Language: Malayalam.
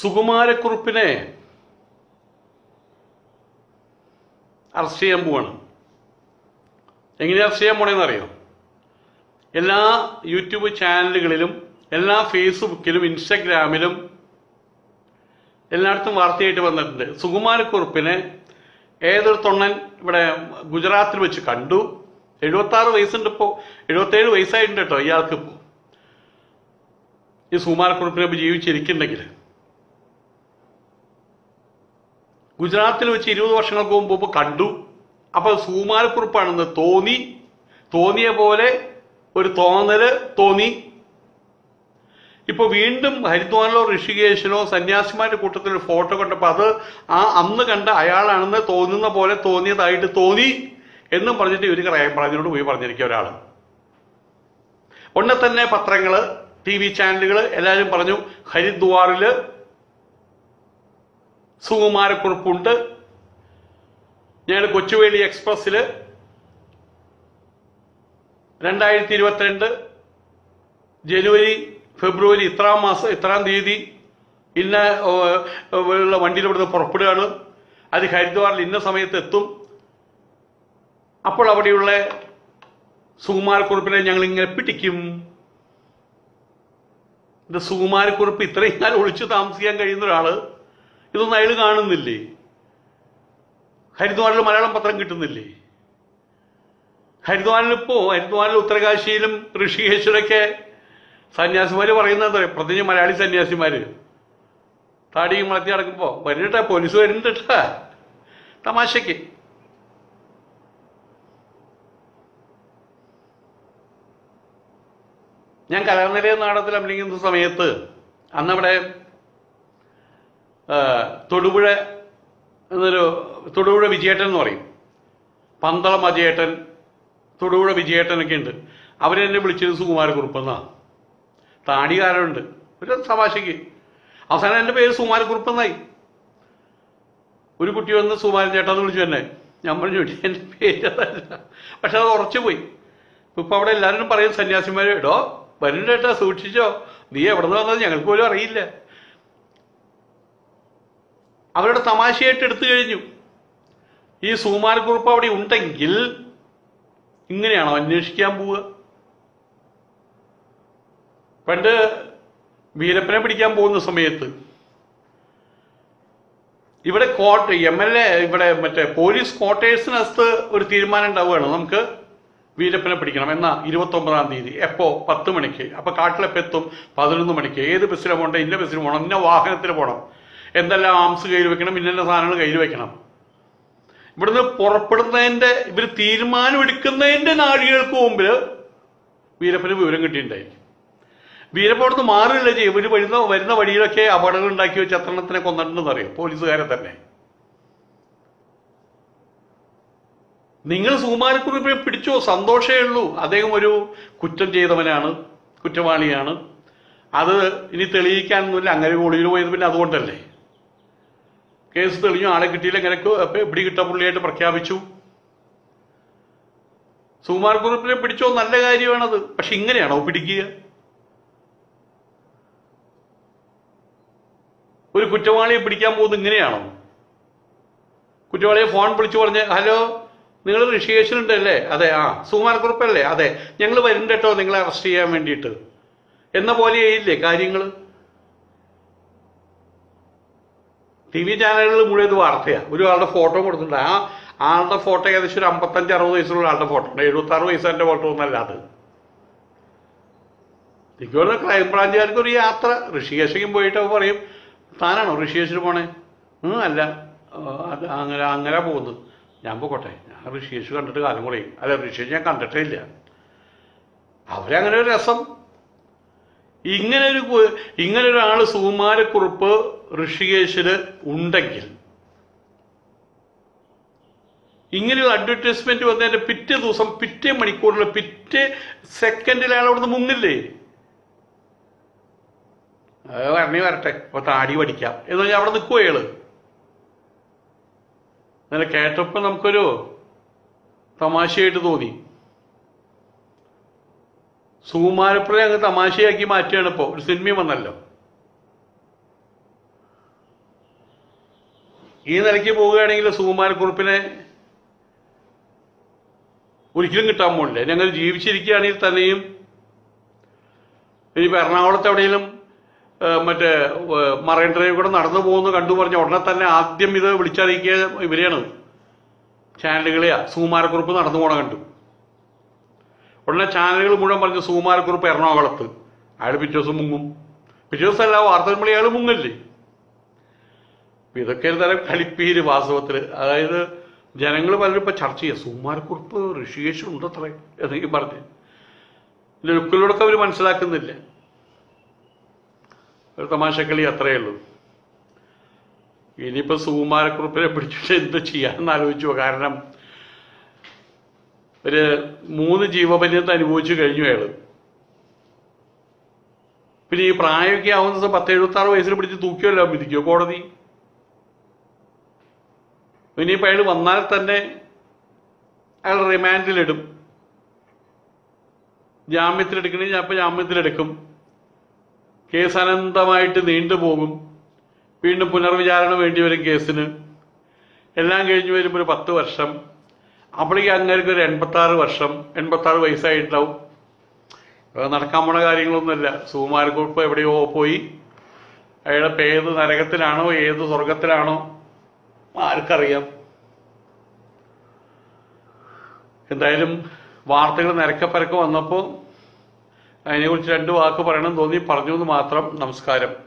സുകുമാരക്കുറുപ്പിനെ അറസ്റ്റ് ചെയ്യാൻ പോവാണ്. എങ്ങനെ അറസ്റ്റ് ചെയ്യാൻ പോണേന്ന് അറിയോ എല്ലാ യൂട്യൂബ് ചാനലുകളിലും എല്ലാ ഫേസ്ബുക്കിലും ഇൻസ്റ്റഗ്രാമിലും എല്ലായിടത്തും വാർത്തയായിട്ട് വന്നിട്ടുണ്ട്. സുകുമാരക്കുറുപ്പിനെ ഏതൊരു തൊണ്ണൻ ഇവിടെ ഗുജറാത്തിൽ വെച്ച് കണ്ടു. എഴുപത്തി ആറ് വയസ്സുണ്ട് ഇപ്പോൾ എഴുപത്തേഴ് വയസ്സായിട്ടുണ്ട് കേട്ടോ ഇയാൾക്ക് ഇപ്പോൾ ഈ സുകുമാരക്കുറുപ്പിനെ ജീവിച്ചിരിക്കുന്നുണ്ടെങ്കിൽ ഗുജറാത്തിൽ വെച്ച് ഇരുപത് വർഷങ്ങൾക്ക് മുമ്പ് കണ്ടു. അപ്പോൾ സുകുമാരക്കുറുപ്പാണെന്ന് തോന്നി. തോന്നിയ പോലെ ഒരു തോന്നൽ തോന്നി. ഇപ്പൊ വീണ്ടും ഹരിദ്വാറിലോ ഋഷികേശിനോ സന്യാസിമാരുടെ കൂട്ടത്തിൽ ഒരു ഫോട്ടോ കണ്ടപ്പോൾ അത് ആ അന്ന് കണ്ട അയാളാണെന്ന് തോന്നുന്ന പോലെ തോന്നിയതായിട്ട് തോന്നി എന്നും പറഞ്ഞിട്ട് ഇവർ ക്രൈംബ്രാഞ്ചിനോട് പോയി പറഞ്ഞിരിക്കുക ഒരാൾ ഉടനെ തന്നെ പത്രങ്ങൾ ടി വി ചാനലുകൾ എല്ലാവരും പറഞ്ഞു ഹരിദ്വാറിൽ സുകുമാരക്കുറിപ്പുണ്ട്. ഞാൻ കൊച്ചുവേളി എക്സ്പ്രസ്സിൽ രണ്ടായിരത്തി ഇരുപത്തിരണ്ട് ജനുവരി ഫെബ്രുവരി ഇത്രാം മാസം ഇത്രാം തീയതി ഇന്ന ഉള്ള വണ്ടിയിൽ ഇവിടുന്ന് പുറപ്പെടുകയാണ്. അത് ഹരിദ്വാറിൽ ഇന്ന സമയത്ത് എത്തും. അപ്പോൾ അവിടെയുള്ള സുകുമാരക്കുറിപ്പിനെ ഞങ്ങൾ ഇങ്ങനെ പിടിക്കും. ഇത് സുകുമാരക്കുറിപ്പ് ഇത്രയും കാലം ഒളിച്ചു താമസിക്കാൻ കഴിയുന്ന ഒരാൾ. ഇതൊന്നും അയാൾ കാണുന്നില്ലേ? ഹരിദ്വാറിൽ മലയാളം പത്രം കിട്ടുന്നില്ലേ? ഹരിദ്വാറിൽ ഇപ്പോ ഹരിദ്വാറിൽ ഉത്തരകാശിയിലും ഋഷികേശ്വരൊക്കെ സന്യാസിമാര് പറയുന്നത് എന്താ പറയുക പ്രത്യേകിച്ച് മലയാളി സന്യാസിമാര്. താടിയും വളർത്തി നടക്കുമ്പോ വരുന്നിട്ട പോലീസ് വരുന്നുണ്ടാ തമാശക്ക്. ഞാൻ കലാനിലയ നാടത്തിൽ അഭിനയിക്കുന്ന സമയത്ത് അന്നവിടെ തൊടുപുഴ എന്നൊരു തൊടുപുഴ വിജയേട്ടൻ എന്ന് പറയും. പന്തളം അജയേട്ടൻ തൊടുപുഴ വിജയേട്ടനൊക്കെ ഉണ്ട്. അവരെന്നെ വിളിച്ചത് സുകുമാരക്കുറുപ്പെന്നാണ് താടികാരുണ്ട് ഒരു തമാശയ്ക്ക് അവസാനം എന്റെ പേര് സുകുമാരക്കുറുപ്പെന്നായി ഒരു കുട്ടി വന്ന് സുകുമാരൻ ചേട്ടാന്ന് വിളിച്ചു തന്നെ ഞാൻ പറഞ്ഞു എന്റെ പേര് അതല്ല. പക്ഷെ അത് ഉറച്ചു പോയി. ഇപ്പൊ അവിടെ എല്ലാവരും പറയും സന്യാസിമാരെ ഇടോ വരുന്നുണ്ട് ചേട്ടാ സൂക്ഷിച്ചോ. നീ എവിടെ നിന്ന് വന്നത് ഞങ്ങൾക്ക് പോലും അറിയില്ല. അവരുടെ തമാശയായിട്ട് എടുത്തു കഴിഞ്ഞു. ഈ സുകുമാരക്കുറിപ്പ് അവിടെ ഉണ്ടെങ്കിൽ ഇങ്ങനെയാണോ അന്വേഷിക്കാൻ പോവുക? പണ്ട് വീരപ്പനെ പിടിക്കാൻ പോകുന്ന സമയത്ത് ഇവിടെ കോട്ട എം എൽ എ ഇവിടെ മറ്റേ പോലീസ് ക്വാർട്ടേഴ്സിനകത്ത് ഒരു തീരുമാനം ഉണ്ടാവുകയാണ്. നമുക്ക് വീരപ്പനെ പിടിക്കണം. എന്നാ ഇരുപത്തി ഒമ്പതാം തീയതി. എപ്പോ? പത്ത് മണിക്ക്. അപ്പൊ കാട്ടിലെപ്പോ എത്തും? പതിനൊന്ന് മണിക്ക്. ഏത് ബസ്സിലാണ് പോകണ്ടേ? ഇന്ന ബസ്സിൽ പോകണം. ഇന്ന വാഹനത്തിൽ പോകണം. എന്തെല്ലാം ആംസ് കയ്യിൽ വെക്കണം ഇന്ന സാധനങ്ങൾ കയ്യിൽ വെക്കണം. ഇവിടുന്ന് പുറപ്പെടുന്നതിന്റെ ഇവർ തീരുമാനം എടുക്കുന്നതിന്റെ നാഴികൾക്ക് മുമ്പിൽ വീരപ്പന് വിവരം കിട്ടിയിട്ടുണ്ടായിരിക്കും വീരപ്പ അവിടുന്ന് മാറില്ല ചെയ്യും. ഇവർ വരുന്ന വരുന്ന വഴിയിലൊക്കെ അപകടങ്ങൾ ഉണ്ടാക്കി വെച്ച് അത്രണത്തിനെ കൊന്നിട്ടുണ്ടെന്ന് അറിയാം. പോലീസുകാരെ തന്നെ. നിങ്ങൾ സുകുമാരക്കുറിപ്പിനെ പിടിച്ചോ? സന്തോഷമേ ഉള്ളൂ. അദ്ദേഹം ഒരു കുറ്റം ചെയ്തവനാണ് കുറ്റവാളിയാണ്. അത് ഇനി തെളിയിക്കാനൊന്നുമില്ല അങ്ങനെ ഒളിയിൽ പോയത് പിന്നെ അതുകൊണ്ടല്ലേ? കേസ് തെളിഞ്ഞു ആളെ കിട്ടിയില്ല എപ്പിടി കിട്ട പുള്ളിയായിട്ട് പ്രഖ്യാപിച്ചു. സുകുമാർ കുറിപ്പിനെ പിടിച്ചോ നല്ല കാര്യമാണത്. പക്ഷെ ഇങ്ങനെയാണോ പിടിക്കുക? ഒരു കുറ്റവാളിയെ പിടിക്കാൻ പോകുന്നത് ഇങ്ങനെയാണോ? കുറ്റവാളിയെ ഫോൺ വിളിച്ചു പറഞ്ഞ് ഹലോ നിങ്ങൾ ഋഷികേശനുണ്ടല്ലേ? അതെ ആ സുകുമാർ കുറിപ്പല്ലേ? അതെ ഞങ്ങൾ വരുന്നുണ്ട് കേട്ടോ നിങ്ങളെ അറസ്റ്റ് ചെയ്യാൻ വേണ്ടിയിട്ട്. എന്ന പോലെയില്ലേ കാര്യങ്ങൾ ടി വി ചാനലുകൾ മുഴുവൻ ഇത് വാർത്തയാണ് ഒരു ആളുടെ ഫോട്ടോ കൊടുത്തിട്ടുണ്ട്. ആ ആളുടെ ഫോട്ടോ ഏകദേശം ഒരു അമ്പത്തഞ്ച് അറുപത് വയസ്സുള്ള ആളുടെ ഫോട്ടോ ഉണ്ട്. എഴുപത്തി ആറ് വയസ്സാന്റെ ഫോട്ടോ ഒന്നല്ല അത്. തോന്നുന്നു ക്രൈംബ്രാഞ്ചുകാർക്ക് ഒരു യാത്ര. ഋഷികേശയ്ക്കും പോയിട്ട് പറയും താനാണോ ഋഷികേശിന് പോണേ? അല്ല. അങ്ങനെ അങ്ങനെ പോകുന്നത്. ഞാൻ പോകട്ടെ ഞാൻ ഋഷികേശ് കണ്ടിട്ട് കാലം കുറയും. അല്ല ഋഷികേശ് ഞാൻ കണ്ടിട്ടേ ഇല്ല. അവരങ്ങനെ ഒരു രസം. ഇങ്ങനെ ഒരു ഇങ്ങനെ ഒരാൾ സുകുമാരക്കുറിപ്പ് ഋഷികേശിൽ ഉണ്ടെങ്കിൽ ഇങ്ങനെ ഒരു അഡ്വർടൈസ്മെന്റ് വന്നതിന്റെ പിറ്റേ ദിവസം പിറ്റേ മണിക്കൂറിൽ പിറ്റേ സെക്കൻഡിൽ അയാൾ അവിടുന്ന് മുങ്ങില്ലേ വരണേ വരട്ടെ. അപ്പൊ താടി പഠിക്കാം. എന്ന് പറഞ്ഞാൽ അവിടെ നിൽക്കുവോ അയാൾ അങ്ങനെ കേട്ടപ്പോ നമുക്കൊരു തമാശയായിട്ട് തോന്നി. സുകുമാരപ്പുഴ അങ്ങ് തമാശയാക്കി മാറ്റുകയാണ് ഇപ്പോ. ഒരു സിനിമ വന്നല്ലോ. ഈ നിലയ്ക്ക് പോവുകയാണെങ്കിൽ സുകുമാരക്കുറുപ്പിനെ ഒരിക്കലും കിട്ടാൻ പോകില്ല ഞങ്ങൾ ജീവിച്ചിരിക്കുകയാണെങ്കിൽ തന്നെയും ഇനിയിപ്പോൾ എറണാകുളത്ത് എവിടെയെങ്കിലും മറ്റേ മറൈൻ ഡ്രൈവ് കൂടെ നടന്നു പോകുന്നു കണ്ടു പറഞ്ഞ ഉടനെ തന്നെ ആദ്യം ഇത് വിളിച്ചറിയിക്കുക ഇവരെയാണ്. ചാനലുകളെയാ സുകുമാരക്കുറുപ്പ് നടന്നു പോണ കണ്ടു. ഉടനെ ചാനലുകൾ മുഴുവൻ പറഞ്ഞു സുകുമാരക്കുറിപ്പ് എറണാകുളത്ത്. അയാൾ പിറ്റേ ദിവസം മുങ്ങും. പിറ്റേ ദിവസം അല്ല വാർത്ത മണി അയാൾ മുങ്ങല്ലേ ഇതൊക്കെ ഒരു തരം കളിപ്പീര് വാസ്തവത്തിൽ അതായത് ജനങ്ങൾ പലരും ഇപ്പൊ ചർച്ച ചെയ്യുക സുകുമാരക്കുറിപ്പ് ഋഷികേശ് ഉണ്ടത്രേ എന്നെങ്കിൽ പറഞ്ഞ്. ലുക്കിലൂടെ അവർ മനസ്സിലാക്കുന്നില്ല. ഒരു തമാശക്കളി അത്രയേ ഉള്ളൂ. ഇനിയിപ്പോ സുകുമാരക്കുറിപ്പിനെ പിടിച്ചിട്ട് എന്ത് ചെയ്യാമെന്ന് ആലോചിച്ചു കാരണം ഒരു മൂന്ന് ജീവപര്യന്തം അനുഭവിച്ചു കഴിഞ്ഞു അയാൾ പിന്നെ ഈ പ്രായമൊക്കെ ആവുന്ന ദിവസം പത്ത് എഴുപത്തി ആറ് വയസ്സിൽ പിടിച്ച് തൂക്കിയല്ലോ വിധിക്കോ കോടതി. ഇനിയിപ്പോൾ അയാൾ വന്നാൽ തന്നെ അയാൾ റിമാൻഡിലിടും. ജാമ്യത്തിലെടുക്കണെങ്കിൽ ഞാൻ ഇപ്പൊ ജാമ്യത്തിലെടുക്കും. കേസ് അനന്തമായിട്ട് നീണ്ടുപോകും വീണ്ടും പുനർവിചാരണ വേണ്ടി വരും കേസിന്. എല്ലാം കഴിഞ്ഞു വരുമ്പോൾ ഒരു പത്ത് വർഷം. അപ്പോഴേക്ക് അങ്ങേർക്ക് ഒരു എൺപത്താറ് വർഷം എൺപത്താറ് വയസ്സായിട്ടുണ്ടാവും. നടക്കാൻ പോണ കാര്യങ്ങളൊന്നുമില്ല. സുകുമാരക്കുറിപ്പ് എവിടെയോ പോയി. അയാളെ ഏത് നരകത്തിലാണോ ഏത് സ്വർഗത്തിലാണോ ആർക്കറിയാം. എന്തായാലും വാർത്തകൾ നിരക്കപ്പരക്കെ വന്നപ്പോൾ അതിനെക്കുറിച്ച് രണ്ട് വാക്ക് പറയണം തോന്നി. പറഞ്ഞു എന്ന് മാത്രം. നമസ്കാരം.